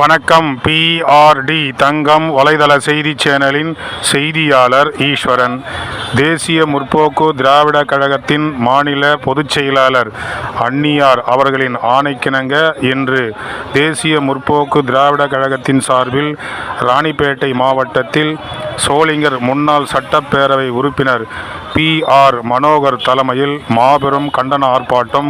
வணக்கம். பிஆர்டி தங்கம் வலைதள செய்தி சேனலின் செய்தியாளர் ஈஸ்வரன். தேசிய முற்போக்கு திராவிட கழகத்தின் மாநில பொதுச் செயலாளர் அன்னியார் அவர்களின் ஆணைக்கிணங்க இன்று தேசிய முற்போக்கு திராவிட கழகத்தின் சார்பில் ராணிப்பேட்டை மாவட்டத்தில் சோளிங்கர் முன்னாள் சட்டப்பேரவை உறுப்பினர் பி ஆர் மனோகர் தலைமையில் மாபெரும் கண்டன ஆர்ப்பாட்டம்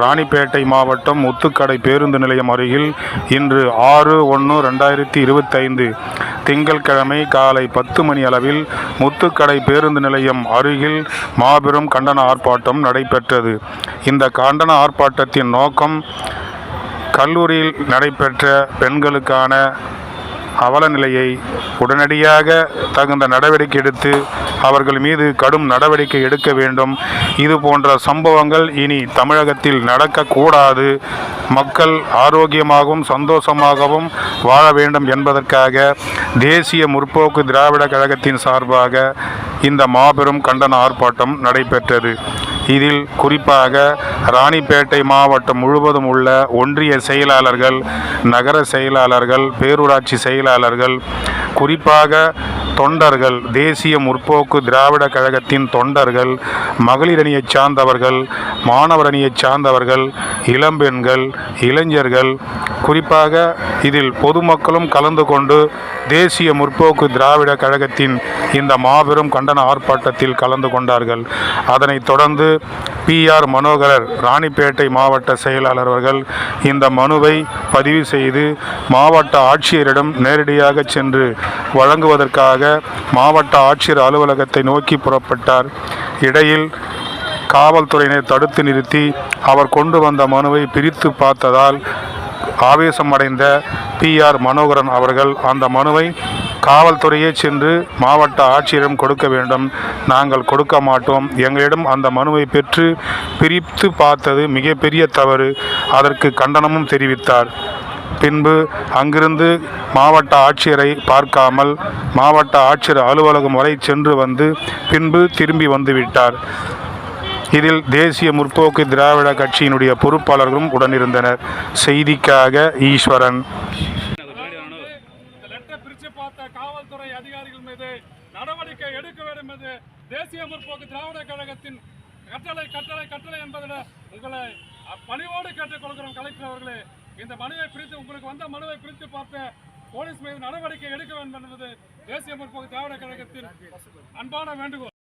ராணிப்பேட்டை மாவட்டம் முத்துக்கடை பேருந்து நிலையம் அருகில் இன்று ஆறு ஒன்று ரெண்டாயிரத்தி இருபத்தைந்து. திங்கட்கிழமை காலை பத்து மணி அளவில் முத்துக்கடை பேருந்து நிலையம் அருகில் மாபெரும் கண்டன ஆர்ப்பாட்டம் நடைபெற்றது. இந்த கண்டன ஆர்ப்பாட்டத்தின் நோக்கம் கல்லூரியில் நடைபெற்ற பெண்களுக்கான அவல நிலையை உடனடியாக தகுந்த நடவடிக்கை எடுத்து அவர்கள் மீது கடும் நடவடிக்கை எடுக்க வேண்டும். இது போன்ற சம்பவங்கள் இனி தமிழகத்தில் நடக்கக்கூடாது. மக்கள் ஆரோக்கியமாகவும் சந்தோஷமாகவும் வாழ வேண்டும் என்பதற்காக தேசிய முற்போக்கு திராவிட கழகத்தின் சார்பாக இந்த மாபெரும் கண்டன ஆர்ப்பாட்டம் நடைபெற்றது. இதில் குறிப்பாக ராணிப்பேட்டை மாவட்டம் முழுவதும் உள்ள ஒன்றிய செயலாளர்கள் நகர செயலாளர்கள் பேரூராட்சி செயலாளர்கள் குறிப்பாக தொண்டர்கள் தேசிய முற்போக்கு திராவிட கழகத்தின் தொண்டர்கள் மகளிர் அணியைச் சார்ந்தவர்கள் மாணவரணியைச் சார்ந்தவர்கள் இளம்பெண்கள் இளைஞர்கள் குறிப்பாக இதில் பொதுமக்களும் கலந்து கொண்டு தேசிய முற்போக்கு திராவிட கழகத்தின் இந்த மாபெரும் கண்டன ஆர்ப்பாட்டத்தில் கலந்து கொண்டார்கள். அதனைத் தொடர்ந்து பிஆர் மனோகரர் ராணிப்பேட்டை மாவட்ட செயலாளர் அவர்கள் இந்த மனுவை பதிவு செய்து மாவட்ட ஆட்சியரிடம் நேரடியாக சென்று வழங்குவதற்காக மாவட்ட ஆட்சியர் அலுவலகத்தை நோக்கி புறப்பட்டார். இடையில் காவல்துறையினர் தடுத்து நிறுத்தி அவர் கொண்டு வந்த மனுவை பிரித்து பார்த்ததால் ஆவேசமடைந்த பிஆர் மனோகரன் அவர்கள் அந்த மனுவை காவல்துறையே சென்று மாவட்ட ஆட்சியரிடம் கொடுக்க வேண்டும். நாங்கள் கொடுக்க மாட்டோம். எங்களிடம் அந்த மனுவை பெற்று பிரித்து பார்த்தது மிகப்பெரிய தவறு. அதற்கு கண்டனமும் தெரிவித்தார். பின்பு அங்கிருந்து மாவட்ட ஆட்சியரை பார்க்காமல் மாவட்ட ஆட்சியர் அலுவலகம் வரை சென்று வந்து பின்பு திரும்பி வந்துவிட்டார் இதில் தேசிய முற்போக்கு திராவிட கட்சியினுடைய பொறுப்பாளர்களும் உடனிருந்தனர். செய்திக்காக ஈஸ்வரன். இந்த லெட்டரை பிரிச்சு பார்த்த காவல்துறை அதிகாரிகள் மீது நடவடிக்கை எடுக்க வேண்டும் என்று தேசிய முற்போக்கு திராவிட கழகத்தின் கட்டளை கட்டளை கட்டளை என்பதில் உங்களை அ, பணிவோடு கேட்டுக்கொள்கிறோம் கலெக்டர் அவர்களே. இந்த மனுவை பிரித்து உங்களுக்கு வந்த மனுவை பிரித்து பார்த்த போலீஸ் மீது நடவடிக்கை எடுக்க வேண்டும் என்பது தேசிய முற்போக்கு திராவிட கழகத்தின் அன்பான வேண்டுகோள்.